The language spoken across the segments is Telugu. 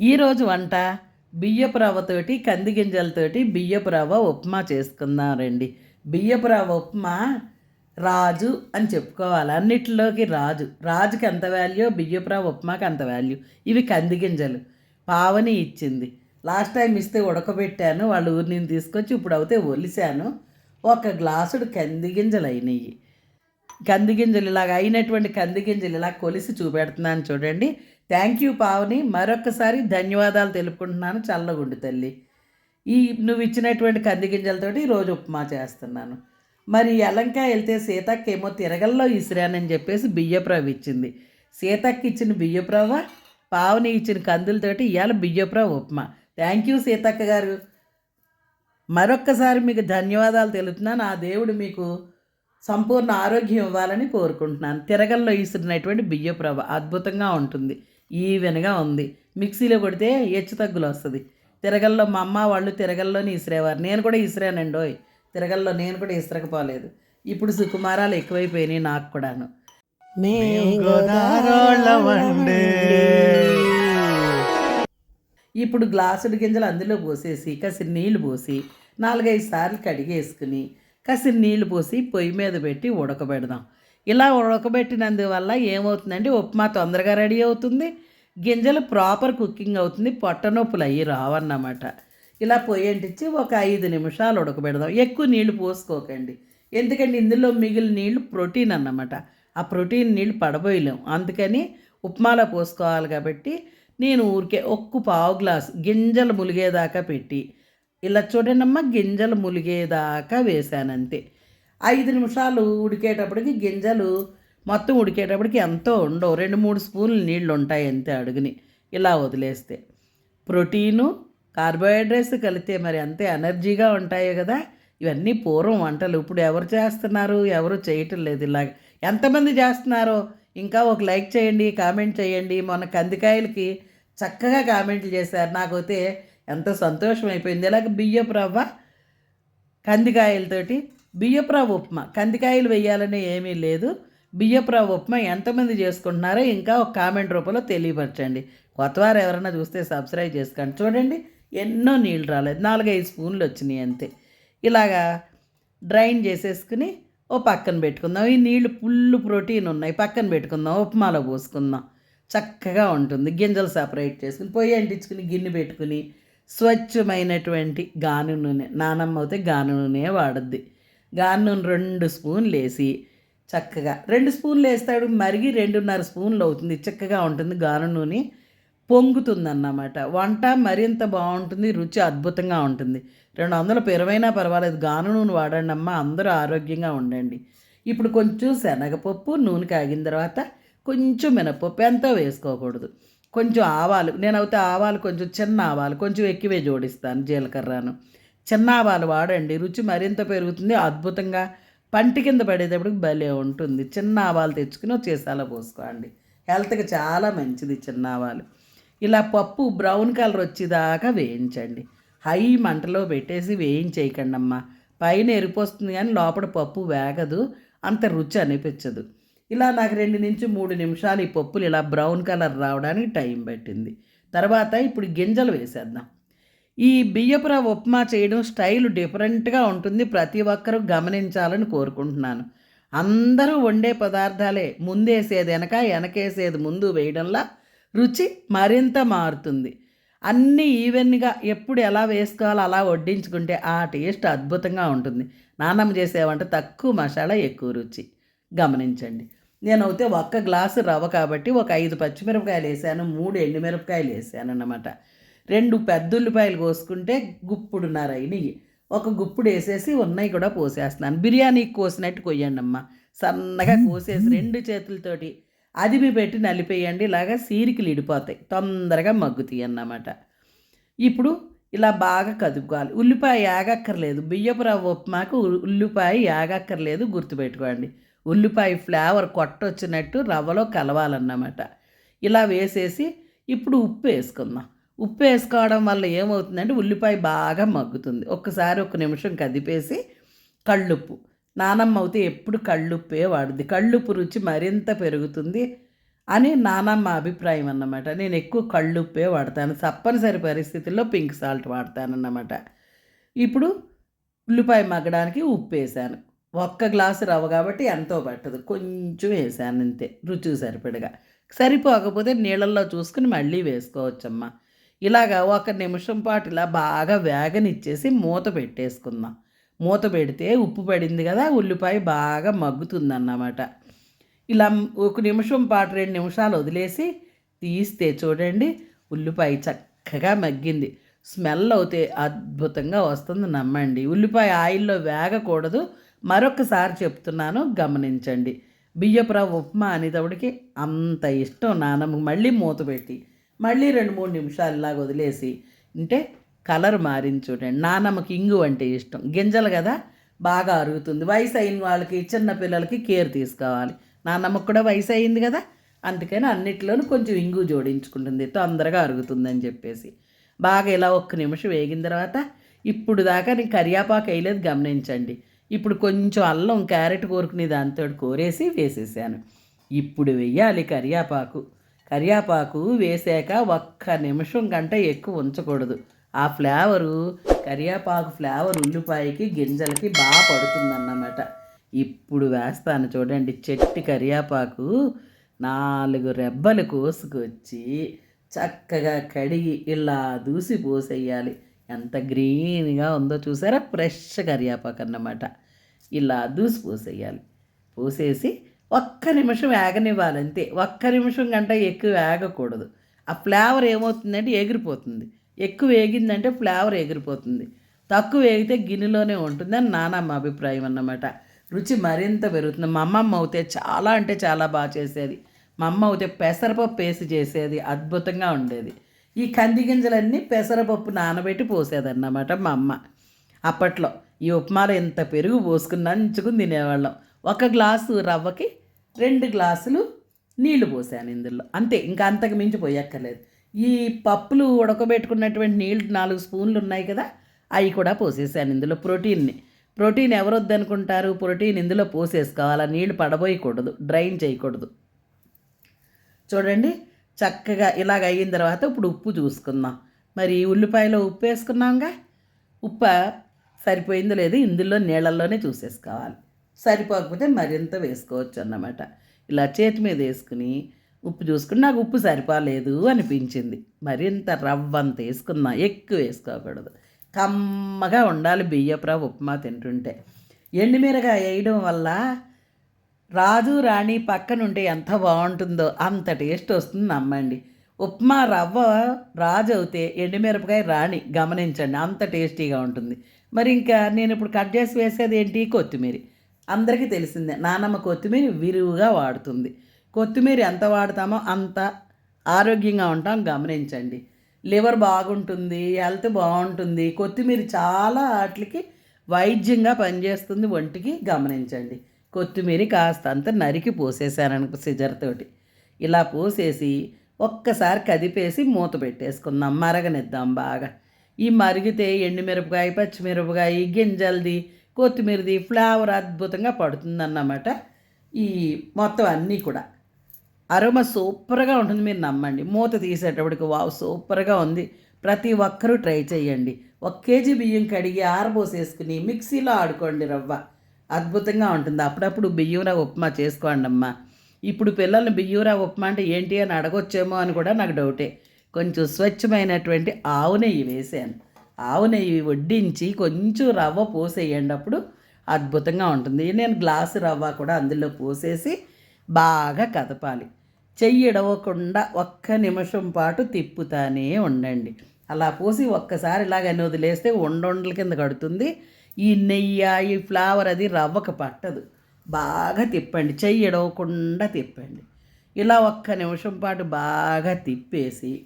ఈరోజు వంట బియ్యపు రవ్వతోటి కంది గింజలతోటి బియ్యపు రవ్వ ఉప్మా చేసుకుందాం బియ్యపు రవ్వ ఉప్మా రాజు అని చెప్పుకోవాలి. అన్నిటిలోకి రాజు. రాజుకి ఎంత వాల్యూ బియ్యపు రవ్వ ఉప్మాకి అంత వాల్యూ ఇవి కంది గింజలు పావని ఇచ్చింది. లాస్ట్ టైం ఇస్తే ఉడకబెట్టాను. వాళ్ళ ఊరిని తీసుకొచ్చి ఇప్పుడు అయితే ఒలిశాను ఒక గ్లాసుడు కంది గింజలు అయినాయి కంది గింజలు ఇలాగ అయినటువంటి కంది గింజలు ఇలా కొలిసి చూపెడుతున్నాను చూడండి. థ్యాంక్ యూ పావని మరొకసారి ధన్యవాదాలు తెలుపుకుంటున్నాను. చల్లగుండు తల్లి. ఈ నువ్వు ఇచ్చినటువంటి కంది గింజలతోటి రోజు ఉప్మా చేస్తున్నాను. మరి ఎలంక వెళ్తే సీతక్కేమో తిరగల్లో ఇసిరానని చెప్పేసి బియ్యప్రవ్వ ఇచ్చింది. సీతక్కి ఇచ్చిన బియ్యప్రవ పావని ఇచ్చిన కందులతోటి ఇవాళ బియ్యప్రవ్వ ఉప్మా. థ్యాంక్ యూ సీతక్క గారు. మరొక్కసారి మీకు ధన్యవాదాలు తెలుపుతున్నాను. ఆ దేవుడు మీకు సంపూర్ణ ఆరోగ్యం ఇవ్వాలని కోరుకుంటున్నాను. తిరగల్లో ఇసిరినటువంటి బియ్యపు రవ్వ అద్భుతంగా ఉంటుంది. ఈవెన్గా ఉంది. మిక్సీలో కొడితే హెచ్చు తగ్గులు వస్తుంది. తిరగల్లో మా అమ్మ వాళ్ళు తిరగల్లోనే ఇసిరేవారు. నేను కూడా ఇసిరానండి ఓయ్. తిరగల్లో నేను కూడా ఇసరకపోలేదు. ఇప్పుడు సుకుమారాలు ఎక్కువైపోయినాయి నాకు కూడాను. ఇప్పుడు గ్లాసుడు గింజలు అందులో పోసేసి కసిరి నీళ్ళు పోసి నాలుగైదు సార్లు కడిగేసుకుని కసి నీళ్ళు పోసి పొయ్యి మీద పెట్టి ఉడకబెడదాం. ఇలా ఉడకబెట్టినందువల్ల ఏమవుతుందంటే ఉప్మా తొందరగా రెడీ అవుతుంది. గింజలు ప్రాపర్ కుకింగ్ అవుతుంది. పొట్టనొప్పులు అయ్యి రావన్నమాట. ఇలా పొయ్యి అంటించి ఒక ఐదు నిమిషాలు ఉడకబెడదాం. ఎక్కువ నీళ్ళు పోసుకోకండి. ఎందుకంటే ఇందులో మిగిలిన నీళ్ళు ప్రోటీన్ అన్నమాట. ఆ ప్రోటీన్ నీళ్ళు పడబోయలేం. అందుకని ఉప్మాలో పోసుకోవాలి కాబట్టి నేను ఊరికే ఒక్క పావు గ్లాస్ గింజలు ములిగేదాకా పెట్టి ఇలా చూడండమ్మా గింజలు ములిగేదాకా వేసానంతే ఐదు నిమిషాలు ఉడికేటప్పటికి గింజలు మొత్తం ఉడికేటప్పటికి ఎంతో ఉండవు. రెండు మూడు స్పూన్లు నీళ్ళు ఉంటాయి అంతే అడుగుని ఇలా వదిలేస్తే. ప్రోటీను కార్బోహైడ్రేట్స్ కలితే మరి అంతే ఎనర్జీగా ఉంటాయి కదా. ఇవన్నీ పూర్వం వంటలు. ఇప్పుడు ఎవరు చేస్తున్నారు? ఎవరు చేయటం లేదు ఇలా ఎంతమంది చేస్తున్నారో ఇంకా ఒక లైక్ చేయండి కామెంట్ చేయండి. మొన్న కందికాయలకి చక్కగా కామెంట్లు చేశారు. నాకైతే ఎంతో సంతోషం అయిపోయింది ఇలాగ బియ్యపు రవ్వ కందికాయలతోటి బియ్యపు రవ్వ ఉప్మా. కందికాయలు వేయాలని ఏమీ లేదు. బియ్యపు రవ్వ ఉప్మా ఎంతమంది చేసుకుంటున్నారో ఇంకా ఒక కామెంట్ రూపంలో తెలియపరచండి. కొత్తవారు ఎవరైనా చూస్తే సబ్స్క్రైబ్ చేసుకోండి. చూడండి ఎన్నో నీళ్ళు రాలేదు. నాలుగైదు స్పూన్లు వచ్చినాయి అంతే. ఇలాగా డ్రైన్ చేసేసుకుని ఓ పక్కన పెట్టుకుందాం. ఈ నీళ్ళు ఫుల్ ప్రోటీన్ ఉన్నాయి. పక్కన పెట్టుకుందాం. ఉప్మాలో పోసుకుందాం. చక్కగా ఉంటుంది. గింజలు సపరేట్ చేసుకుని పొయ్యి అంటించుకుని గిన్నె పెట్టుకుని స్వచ్ఛమైనటువంటి గాను నూనె నానమ్మ అయితే గాను నూనె వాడుద్ది. గాను నూనె రెండు స్పూన్లు వేసి చక్కగా రెండు స్పూన్లు వేస్తాడు మరిగి రెండున్నర స్పూన్లు అవుతుంది చక్కగా ఉంటుంది గాను నూనె పొంగుతుందన్నమాట. వంట మరింత బాగుంటుంది రుచి అద్భుతంగా ఉంటుంది. రెండు వందల పెరువైనా పర్వాలేదు గాను నూనె వాడండి అమ్మ అందరూ ఆరోగ్యంగా ఉండండి. ఇప్పుడు కొంచెం శనగపప్పు నూనె కాగిన తర్వాత కొంచెం మినపప్పు ఎంతో వేసుకోకూడదు. కొంచెం ఆవాలు నేను అయితే ఆవాలు కొంచెం చిన్న ఆవాలు కొంచెం ఎక్కువే జోడిస్తాను జీలకర్రను. చిన్న ఆవాలు వాడండి రుచి మరింత పెరుగుతుంది అద్భుతంగా పంటి కింద పడేటప్పటికి భలే ఉంటుంది. చిన్న ఆవాలు తెచ్చుకుని ఒక పోసుకోండి. హెల్త్కి చాలా మంచిది చిన్న ఆవాలు. ఇలా పప్పు బ్రౌన్ కలర్ వచ్చేదాకా వేయించండి. హై మంటలో పెట్టేసి వేయించేయకండి అమ్మ పైన ఎరిపోస్తుంది కానీ లోపల పప్పు వేగదు అంత రుచి అనిపించదు. ఇలా నాకు రెండు నుంచి మూడు నిమిషాలు ఈ పప్పులు ఇలా బ్రౌన్ కలర్ రావడానికి టైం పట్టింది. తర్వాత ఇప్పుడు గింజలు వేసేద్దాం. ఈ బియ్యపుర ఉప్మా చేయడం స్టైల్ డిఫరెంట్గా ఉంటుంది. ప్రతి ఒక్కరూ గమనించాలని కోరుకుంటున్నాను. అందరూ వండే పదార్థాలే. ముందేసేది వెనక వెనకేసేది ముందు వేయడంలా రుచి మరింత మారుతుంది. అన్నీ ఈవెన్గా ఎప్పుడు ఎలా వేసుకోవాలో అలా వడ్డించుకుంటే ఆ టేస్ట్ అద్భుతంగా ఉంటుంది. నానమ్మ చేసేవంటే తక్కువ మసాలా ఎక్కువ రుచి. గమనించండి. నేను అయితే ఒక్క గ్లాసు రవ్వ కాబట్టి ఒక ఐదు పచ్చిమిరపకాయలు వేసాను మూడు ఎండుమిరపకాయలు వేసాను అన్నమాట రెండు పెద్ద ఉల్లిపాయలు కోసుకుంటే గుప్పుడున్నర అయినవి ఒక గుప్పుడు వేసేసి ఉన్నాయి కూడా పోసేస్తున్నాను. బిర్యానీకి కోసినట్టు కొయ్యండి అమ్మ సన్నగా కోసేసి రెండు చేతులతోటి అదిమి పెట్టి నలిపేయండి. ఇలాగా సీరికి ఇడిపోతాయి తొందరగా మగ్గుతాయి అన్నమాట ఇప్పుడు ఇలా బాగా కదుపుకోవాలి. ఉల్లిపాయ యాగక్కర్లేదు. బియ్యపు రవ్వ ఉప్మాకు ఉల్లిపాయ యాగక్కర్లేదు. గుర్తుపెట్టుకోండి. ఉల్లిపాయ ఫ్లేవర్ కొట్టొచ్చినట్టు రవ్వలో కలవాలన్నమాట. ఇలా వేసేసి ఇప్పుడు ఉప్పు వేసుకుందాం. ఉప్పు వేసుకోవడం వల్ల ఏమవుతుందంటే ఉల్లిపాయ బాగా మగ్గుతుంది. ఒక్కసారి ఒక నిమిషం కదిపేసి కళ్ళుప్పు. నానమ్మ అయితే ఎప్పుడు కళ్ళుప్పే వాడుద్ది. కళ్ళుప్పు రుచి మరింత పెరుగుతుంది అని నానమ్మ అభిప్రాయం అన్నమాట. నేను ఎక్కువ కళ్ళుప్పే వాడతాను. తప్పనిసరి పరిస్థితుల్లో పింక్ సాల్ట్ వాడతానన్నమాట. ఇప్పుడు ఉల్లిపాయ మగ్గడానికి ఉప్పు వేసాను. ఒక్క గ్లాసు రవ్వ కాబట్టి ఎంతో పట్టదు. కొంచెం వేసాను అంతే. రుచి సరిపడగా. సరిపోకపోతే నీళ్ళల్లో చూసుకుని మళ్ళీ వేసుకోవచ్చమ్మా. ఇలాగా ఒక నిమిషం పాటు ఇలా బాగా వేగనిచ్చేసి మూత పెట్టేసుకుందాం. మూత పెడితే ఉప్పు పడింది కదా ఉల్లిపాయ బాగా మగ్గుతుందన్నమాట. ఇలా ఒక నిమిషం పాటు రెండు నిమిషాలు వదిలేసి తీస్తే చూడండి ఉల్లిపాయ చక్కగా మగ్గింది. స్మెల్ అవుతే అద్భుతంగా వస్తుంది నమ్మండి. ఉల్లిపాయ ఆయిల్లో వేగకూడదు. మరొకసారి చెప్తున్నాను గమనించండి. బియ్యపురావు ఉప్మా అనేటప్పటికి అంత ఇష్టం నానమ్మ మళ్ళీ మూత పెట్టి మళ్ళీ రెండు మూడు నిమిషాలు ఇలా వదిలేసి అంటే కలర్ మారింది చూడండి. నానమ్మకి ఇంగు అంటే ఇష్టం. గింజలు కదా బాగా అరుగుతుంది. వయసు అయిన వాళ్ళకి చిన్న పిల్లలకి కేర్ తీసుకోవాలి. నానమ్మకు కూడా వయసు అయింది కదా అందుకని అన్నిట్లోనూ కొంచెం ఇంగు జోడించుకుంటుంది. తొందరగా అరుగుతుందని చెప్పేసి. బాగా ఇలా ఒక్క నిమిషం వేగిన తర్వాత ఇప్పుడు దాకా నేను కరియాపాకు వేయలేదు గమనించండి. ఇప్పుడు కొంచెం అల్లం క్యారెట్ కోరుకునే దాంతో కోరేసి వేసేసాను. ఇప్పుడు వెయ్యాలి కరియాపాకు. కరియాపాకు వేసాక ఒక్క నిమిషం కంటే ఎక్కువ ఉంచకూడదు. ఆ ఫ్లేవరు కరియాపాకు ఫ్లేవర్ ఉల్లిపాయకి గింజలకి బాగా పడుతుందన్నమాట. ఇప్పుడు వేస్తాను చూడండి చెట్టు కరియాపాకు నాలుగు రెబ్బలు కోసుకొచ్చి చక్కగా కడిగి ఇలా దూసి పోసేయాలి. ఎంత గ్రీన్గా ఉందో చూసారా? ఫ్రెష్ కరియాపాకు అన్నమాట. ఇలా దూసి పోసేయాలి. పోసేసి ఒక్క నిమిషం వేగనివ్వాలి అంతే ఒక్క నిమిషం కంటే ఎక్కువ వేగకూడదు ఆ ఫ్లేవర్ ఏమవుతుందంటే ఎగిరిపోతుంది. ఎక్కువ వేగిందంటే ఫ్లేవర్ ఎగిరిపోతుంది. తక్కువ వేగితే గిన్నెలోనే ఉంటుందని నానమ్మ అభిప్రాయం అన్నమాట. రుచి మరింత పెరుగుతుంది. మా అమ్మమ్మ అవుతే చాలా అంటే చాలా బాగా చేసేది. మా అమ్మ అయితే పెసరపప్పు వేసి చేసేది. అద్భుతంగా ఉండేది. ఈ కంది గింజలన్నీ పెసరపప్పు నానబెట్టి పోసేదన్నమాట మా అమ్మ. అప్పట్లో ఈ ఉప్మాలో ఇంత పెరుగు పోసుకుని నంచుకుని తినేవాళ్ళం. ఒక గ్లాసు రవ్వకి రెండు గ్లాసులు నీళ్ళు పోసాను ఇందులో. అంతే ఇంకా అంతకు మించి పోయక్కర్లేదు. ఈ పప్పులు ఉడకబెట్టుకున్నటువంటి నీళ్ళు నాలుగు స్పూన్లు ఉన్నాయి కదా అవి కూడా పోసేసాను ఇందులో ప్రోటీన్ని. ప్రోటీన్ ఎవరు వద్దనుకుంటారు ప్రోటీన్ ఇందులో పోసేసుకోవాలి. నీళ్ళు పడబోయకూడదు డ్రైన్ చేయకూడదు. చూడండి చక్కగా ఇలాగ అయిన తర్వాత ఇప్పుడు ఉప్పు చూసుకుందాం. మరి ఉల్లిపాయలో ఉప్పు వేసుకున్నాంగా? ఉప్ప సరిపోయిందో లేదు ఇందులో నీళ్ళల్లోనే చూసేసుకోవాలి. సరిపోకపోతే మరింత వేసుకోవచ్చు అన్నమాట. ఇలా చేతి మీద వేసుకుని ఉప్పు చూసుకుని నాకు ఉప్పు సరిపోలేదు అనిపించింది. మరింత రవ్వంత వేసుకున్నా ఎక్కువ వేసుకోకూడదు. కమ్మగా ఉండాలి బియ్యపురావు ఉప్మా తింటుంటే. ఎండుమిరగాయ వేయడం వల్ల రాజు రాణి పక్కనుంటే ఎంత బాగుంటుందో అంత టేస్ట్ వస్తుంది నమ్మండి. ఉప్మా రవ్వ రాజు అవుతే ఎండుమిరపకాయ రాణి గమనించండి అంత టేస్టీగా ఉంటుంది. మరి ఇంకా నేను ఇప్పుడు కట్ చేసి వేసేది ఏంటి? కొత్తిమీర. అందరికీ తెలిసిందే నానమ్మ కొత్తిమీర విరివిగా వాడుతుంది. కొత్తిమీర ఎంత వాడతామో అంత ఆరోగ్యంగా ఉంటాం గమనించండి. లివర్ బాగుంటుంది హెల్త్ బాగుంటుంది కొత్తిమీర చాలా వాటికి వైద్యంగా పనిచేస్తుంది ఒంటికి గమనించండి. కొత్తిమీర కాస్త అంత నరికి పోసేసాను సిజర్తోటి ఇలా పోసేసి ఒక్కసారి కదిపేసి మూత పెట్టేసుకుందాం. మరగనిద్దాం బాగా. ఈ మరిగితే ఎండుమిరపకాయ పచ్చిమిరపకాయ గింజలది కొత్తిమీరది ఫ్లేవర్ అద్భుతంగా పడుతుందన్నమాట. ఈ మొత్తం అన్నీ కూడా. అరోమ సూపర్గా ఉంటుంది. మీరు నమ్మండి. మూత తీసేటప్పటికి వావ్ సూపర్గా ఉంది. ప్రతి ఒక్కరూ ట్రై చేయండి. ఒక కేజీ బియ్యం కడిగి ఆరబోసేసుకుని మిక్సీలో ఆడుకోండి రవ్వ. అద్భుతంగా ఉంటుంది. అప్పుడప్పుడు బియ్యూరా ఉప్మా చేసుకోండి అమ్మా. ఇప్పుడు పిల్లల్ని బియ్యూరా ఉప్మా అంటే ఏంటి అని అడగొచ్చేమో అని కూడా నాకు డౌటే. కొంచెం స్వచ్ఛమైనటువంటి ఆవు నెయ్యి వేసాను ఆవు నెయ్యి వడ్డించి కొంచెం రవ్వ పోసేయండి అప్పుడు అద్భుతంగా ఉంటుంది. నేను గ్లాసు రవ్వ కూడా అందులో పోసేసి బాగా కదపాలి. చెయ్యి ఇడవకుండా ఒక్క నిమిషం పాటు తిప్పుతానే ఉండండి. అలా పోసి ఒక్కసారి ఇలాగని వదిలేస్తే ఉండొండల కింద కడుతుంది. ఈ నెయ్యి ఈ ఫ్లేవర్ అది రవ్వకు పట్టదు. బాగా తిప్పండి. చెయ్యడవకుండా తిప్పండి. ఇలా ఒక్క నిమిషం పాటు బాగా తిప్పేసి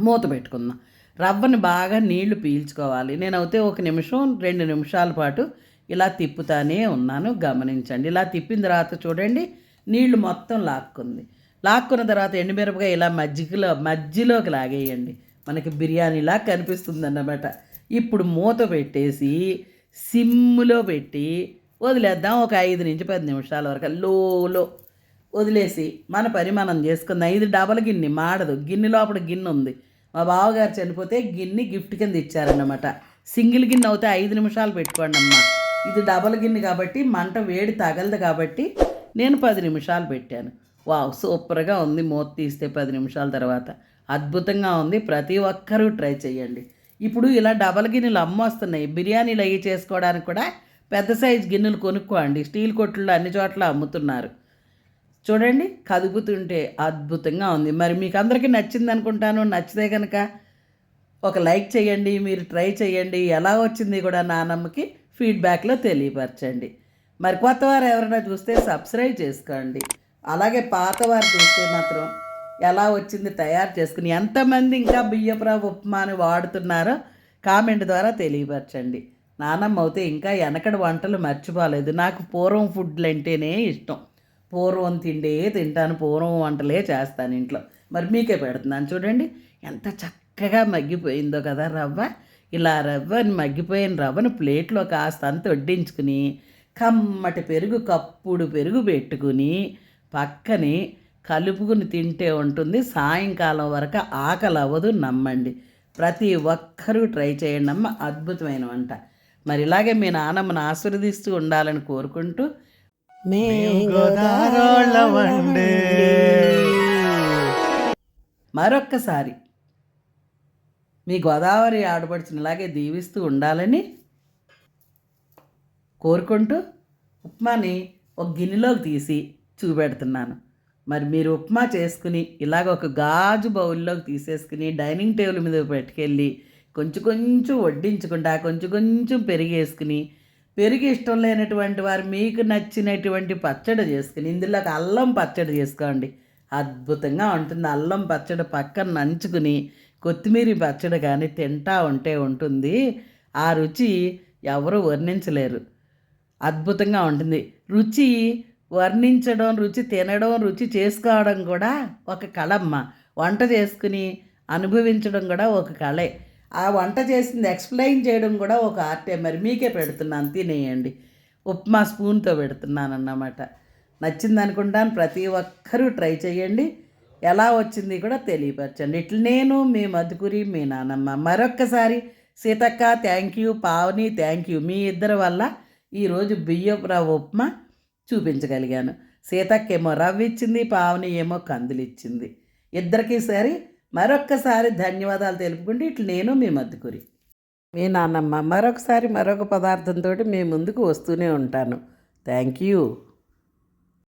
మూత పెట్టుకుందాం. రవ్వని బాగా నీళ్ళు పీల్చుకోవాలి. నేనైతే ఒక నిమిషం రెండు నిమిషాల పాటు ఇలా తిప్పుతానే ఉన్నాను. గమనించండి. ఇలా తిప్పిన తర్వాత చూడండి నీళ్ళు మొత్తం లాక్కుంది. లాక్కున్న తర్వాత ఎండుమిరపకాయ ఇలా మజ్జిగలో మధ్యలోకి లాగేయండి. మనకి బిర్యానీలా కనిపిస్తుంది అన్నమాట ఇప్పుడు మూత పెట్టేసి సిమ్లో పెట్టి వదిలేద్దాం ఒక ఐదు నుంచి పది నిమిషాల వరకు. లోలో వదిలేసి మన పని మనం చేసుకుందాం. ఇది డబల్ గిన్నె మాడదు. గిన్నె లోపల గిన్నె ఉంది. మా బావగారు చనిపోతే గిన్నె గిఫ్ట్ కింద ఇచ్చారన్నమాట. సింగిల్ గిన్నె అవుతే ఐదు నిమిషాలు పెట్టుకోండి అమ్మా. ఇది డబల్ గిన్నె కాబట్టి మంట వేడి తగలదు కాబట్టి నేను పది నిమిషాలు పెట్టాను. వావ్ సూపర్గా ఉంది. మూత తీస్తే పది నిమిషాల తర్వాత. అద్భుతంగా ఉంది. ప్రతి ఒక్కరూ ట్రై చేయండి. ఇప్పుడు ఇలా డబల్ గిన్నెలు అమ్మొస్తున్నాయి. బిర్యానీలు అవి చేసుకోవడానికి కూడా పెద్ద సైజు గిన్నెలు కొనుక్కోండి. స్టీల్ కొట్లు అన్ని చోట్ల అమ్ముతున్నారు. చూడండి కదుపుతుంటే అద్భుతంగా ఉంది. మరి మీకు అందరికీ నచ్చింది అనుకుంటాను. నచ్చితే కనుక ఒక లైక్ చేయండి మీరు ట్రై చేయండి. ఎలా వచ్చింది కూడా నానమ్మకి ఫీడ్బ్యాక్లో తెలియపరచండి. మరి కొత్తవారు ఎవరైనా చూస్తే సబ్స్క్రైబ్ చేసుకోండి. అలాగే పాతవారు చూస్తే మాత్రం ఎలా వచ్చింది తయారు చేసుకుని ఎంతమంది ఇంకా బియ్యపురావు ఉప్మాని వాడుతున్నారో కామెంట్ ద్వారా తెలియపరచండి. నానమ్మ అయితే ఇంకా వెనకటి వంటలు మర్చిపోలేదు. నాకు పూర్వం ఫుడ్లు అంటేనే ఇష్టం. పూర్వం తిండే తింటాను పూర్వం వంటలే చేస్తాను ఇంట్లో. మరి మీకే పెడుతున్నాను చూడండి. ఎంత చక్కగా మగ్గిపోయిందో కదా రవ్వ. ఇలా రవ్వని మగ్గిపోయిన రవ్వను ప్లేట్లో కాస్త అంత వడ్డించుకుని కమ్మటి పెరుగు కప్పుడు పెరుగు పెట్టుకుని పక్కనే కలుపుకుని తింటే ఉంటుంది. సాయంకాలం వరకు ఆకలి అవ్వదు. నమ్మండి. ప్రతి ఒక్కరూ ట్రై చేయండి అమ్మ అద్భుతమైన వంట. మరి ఇలాగే మీ నాన్నమ్మను ఆశీర్వదిస్తూ ఉండాలని కోరుకుంటూ మే. మరొక్కసారి మీ గోదావరి ఆడపడుచుని ఇలాగే దీవిస్తూ ఉండాలని కోరుకుంటూ ఉప్మాని ఒక గిన్నెలోకి తీసి చూపెడుతున్నాను. మరి మీరు ఉప్మా చేసుకుని ఇలాగ ఒక గాజు బౌల్లోకి తీసేసుకుని డైనింగ్ టేబుల్ మీద పెట్టుకెళ్ళి కొంచెం కొంచెం వడ్డించకుండా కొంచెం కొంచెం పెరిగేసుకుని పెరిగి ఇష్టం లేనటువంటి వారు మీకు నచ్చినటువంటి పచ్చడి చేసుకుని ఇందులోకి అల్లం పచ్చడి చేసుకోండి. అద్భుతంగా ఉంటుంది. అల్లం పచ్చడి పక్కన నంచుకుని కొత్తిమీర పచ్చడి కానీ తింటా ఉంటే ఉంటుంది. ఆ రుచి ఎవరు వర్ణించలేరు. అద్భుతంగా ఉంటుంది. రుచి వర్ణించడం రుచి తినడం రుచి చేసుకోవడం కూడా ఒక కళమ్మ. వంట చేసుకుని అనుభవించడం కూడా ఒక కళే. ఆ వంట చేసింది ఎక్స్ప్లెయిన్ చేయడం కూడా ఒక ఆర్టే. మరి మీకే పెడుతున్నాను తినేయండి. ఉప్మా స్పూన్తో పెడుతున్నాను అన్నమాట నచ్చింది అనుకుంటాను ప్రతి ఒక్కరూ ట్రై చేయండి. ఎలా వచ్చింది కూడా తెలియపరచండి. ఇట్లా నేను మీ మధుకురి మీ నానమ్మ మరొక్కసారి Seethakka thank you Pavani thank you మీ ఇద్దరి వల్ల ఈరోజు బియ్యపురావు ఉప్మా చూపించగలిగాను. సీతక్కేమో రవ్వ ఇచ్చింది పావని ఏమో కందులు ఇచ్చింది ఇద్దరికీ సరి మరొక్కసారి ధన్యవాదాలు తెలుపుకుంటే ఇట్లా నేను మీ మద్దుకురి. మీ నాన్నమ్మ మరొకసారి మరొక పదార్థంతో మీ ముందుకు వస్తూనే ఉంటాను. Thank you.